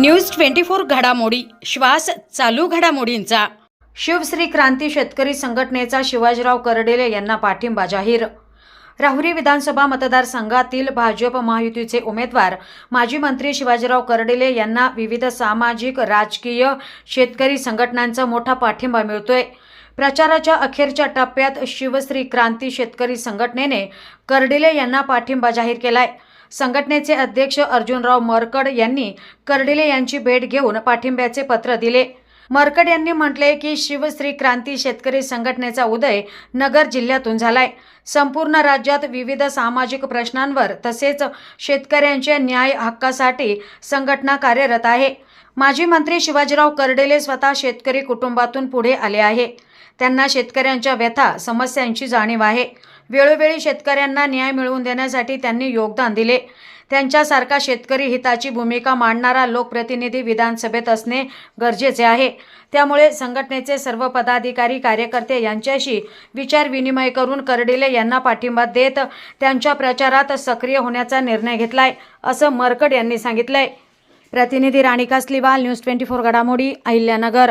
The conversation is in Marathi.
न्यूज ट्वेंटी फोर घडामोडी. श्वास चालू घडामोडींचा. शिवश्री क्रांती शेतकरी संघटनेचा शिवाजीराव करडेले यांना पाठिंबा जाहीर. राहुरी विधानसभा मतदारसंघातील भाजप महायुतीचे उमेदवार माजी मंत्री शिवाजीराव करडेले यांना विविध सामाजिक राजकीय शेतकरी संघटनांचा मोठा पाठिंबा मिळतोय. प्रचाराच्या अखेरच्या टप्प्यात शिवश्री क्रांती शेतकरी संघटनेने करडेले यांना पाठिंबा जाहीर केलाय. संघटनेचे अध्यक्ष अर्जुनराव मरकड यांनी कर्डिले यांची भेट घेऊन पाठिंब्याचे पत्र दिले. मरकड यांनी म्हटले की शिवश्री क्रांती शेतकरी संघटनेचा उदय नगर जिल्ह्यातून झालाय. संपूर्ण राज्यात विविध सामाजिक प्रश्नांवर तसेच शेतकऱ्यांच्या न्याय हक्कासाठी संघटना कार्यरत आहे. माजी मंत्री शिवाजीराव कर्डेले स्वतः शेतकरी कुटुंबातून पुढे आले आहे. त्यांना शेतकऱ्यांच्या व्यथा समस्यांची जाणीव आहे. वेळोवेळी शेतकऱ्यांना न्याय मिळवून देण्यासाठी त्यांनी योगदान दिले. त्यांच्यासारखा शेतकरी हिताची भूमिका मांडणारा लोकप्रतिनिधी विधानसभेत असणे गरजेचे आहे. त्यामुळे संघटनेचे सर्व पदाधिकारी कार्यकर्ते यांच्याशी विचारविनिमय करून करडिले यांना पाठिंबा देत त्यांच्या प्रचारात सक्रिय होण्याचा निर्णय घेतलाय असं मरकड यांनी सांगितलंय. प्रतिनिधी Rani Kasliwal news twenty four घडामोडी अहिल्यानगर.